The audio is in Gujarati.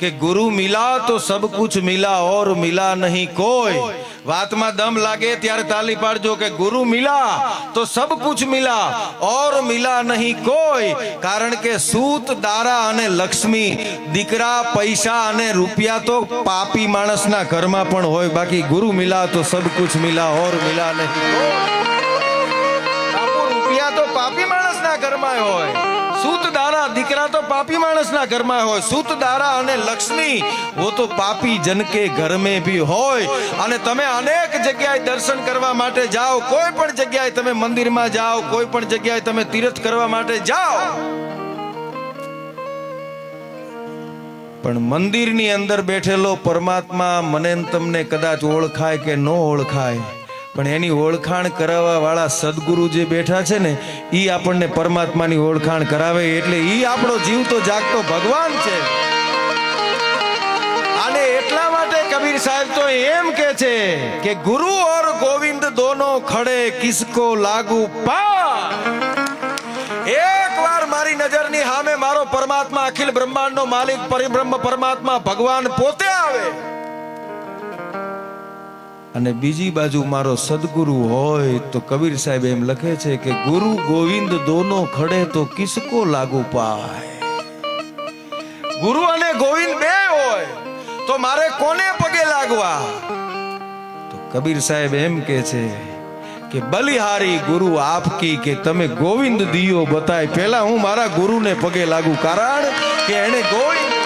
કે ગુરુ મિલા તો સબ કુછ મિલા, ઓર મિલા નહીં કોઈ. વાતમાં દમ લાગે ત્યારે તાલી પાડજો કે ગુરુ મિલા તો સબ કુછ મિલા, ઓર મિલા નહીં કોઈ. કારણ કે સૂત, દારા અને લક્ષ્મી, દીકરા, પૈસા અને રૂપિયા તો પાપી માણસના ઘરમાં પણ હોય. બાકી ગુરુ મિલા તો સબ કુછ મિલા, ઓર મિલા નહીં રૂપિયા તો પાપી માણસના ઘરમાં હોય. સૂત દીકરા તો પાપી માણસના ઘરમાં હોય. સુત દારા અને લક્ષ્મી, વો તો પાપી જન કે ઘર મેં ભી હોય. અને તમે અનેક જગ્યાએ દર્શન કરવા માટે જાઓ. કોઈ પણ જગ્યાએ તમે મંદિરમાં જાઓ, કોઈ પણ જગ્યાએ તમે તીર્થ કરવા માટે જાઓ. પણ મંદિરની અંદર બેઠેલો પરમાત્મા મને તમને કદાચ ઓળખાય કે ન ઓળખાય. પણ એની ઓળખાણ કરાવવા વાળા સદગુરુ જે બેઠા છે ને, ઈ આપણને પરમાત્માની ઓળખાણ કરાવે એટલે ઈ આપણો જીવતો જાગતો ભગવાન છે. અને એટલા માટે કબીર સાહેબ તો એમ કે છે કે ગુરુ ઓર ગોવિંદ દોનો ખડે કિસકો લાગુ પા મારી નજરની સામે મારો પરમાત્મા અખિલ બ્રહ્માંડનો માલિક પરિબ્રહ્મ પરમાત્મા ભગવાન પોતે આવે. અને બીજી બાજુ મારો સદગુરુ હોય તો કબીર સાહેબ એમ લખે છે કે, ગુરુ ગોવિંદ દોનો ખડે તો કિસકો લાગુ પાય. ગુરુ અને ગોવિંદ બે હોય તો મારે કોને પગે લાગવા? તો કબીર સાહેબ એમ કે છે કે, બલિહારી ગુરુ આપકી કે તમે ગોવિંદ દિયો બતાય. પહેલા હું મારા ગુરુને પગે લાગુ કારણ કે એને ગોવિંદ